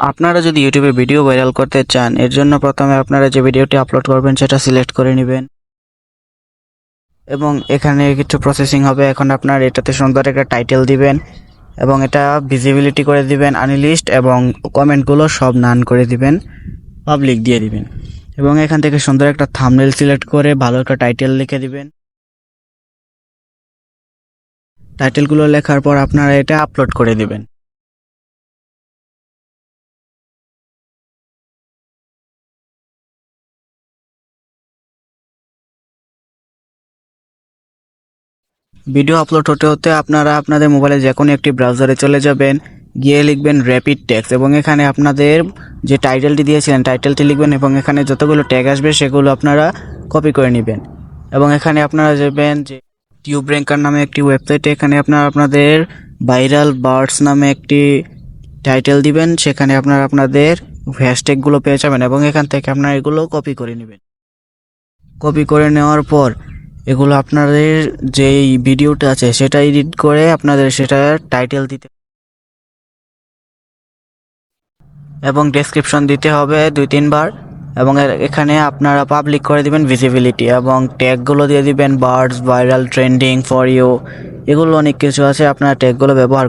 আপনারা যদি ইউটিউবে ভিডিও ভাইরাল করতে চান, এর জন্য প্রথমে আপনারা যে ভিডিওটি আপলোড করবেন, সেটা সিলেক্ট করে নেবেন। এবং এখানে কিছু প্রসেসিং হবে। এখন আপনার এটাতে সুন্দর একটা টাইটেল দিবেন এবং এটা ভিজিবিলিটি করে দিবেন আনলিস্ট এবং কমেন্টগুলো সব নান করে দিবেন পাবলিক দিয়ে দিবেন। এবং এখান থেকে সুন্দর একটা থামনেল সিলেক্ট করে ভালো একটা টাইটেল লিখে দিবেন। টাইটেলগুলো লেখার পর আপনারা এটা আপলোড করে দিবেন। ভিডিও আপলোড হতে হতে আপনারা আপনাদের মোবাইলে যে কোনো একটি ব্রাউজারে চলে যাবেন। গিয়ে লিখবেন র্যাপিড ট্যাক্স এবং এখানে আপনাদের যে টাইটেলটি দিয়েছিলেন টাইটেলটি লিখবেন এবং এখানে যতগুলো ট্যাগ আসবে সেগুলো আপনারা কপি করে নেবেন। এবং এখানে আপনারা যাবেন যে টিউব র্যাঙ্কার নামে একটি ওয়েবসাইটে এখানে আপনারা আপনাদের ভাইরাল বার্ডস নামে একটি টাইটেল দিবেন। সেখানে আপনারা আপনাদের হ্যাশট্যাগুলো পেয়ে যাবেন এবং এখান থেকে আপনারা এগুলো কপি করে নেবেন। কপি করে নেওয়ার পর এগুলো আপনাদের যেই ভিডিওটা আছে সেটা এডিট করে আপনাদের সেটা টাইটেল দিতে এবং ডেসক্রিপশন দিতে হবে দুই, তিনবার এবং এখানে আপনারা পাবলিক করে দিবেন ভিজিবিলিটি এবং ট্যাগগুলো দিয়ে দিবেন birds viral trending for you এগুলো অনেক কিছু আছে, আপনারা ট্যাগগুলো ব্যবহার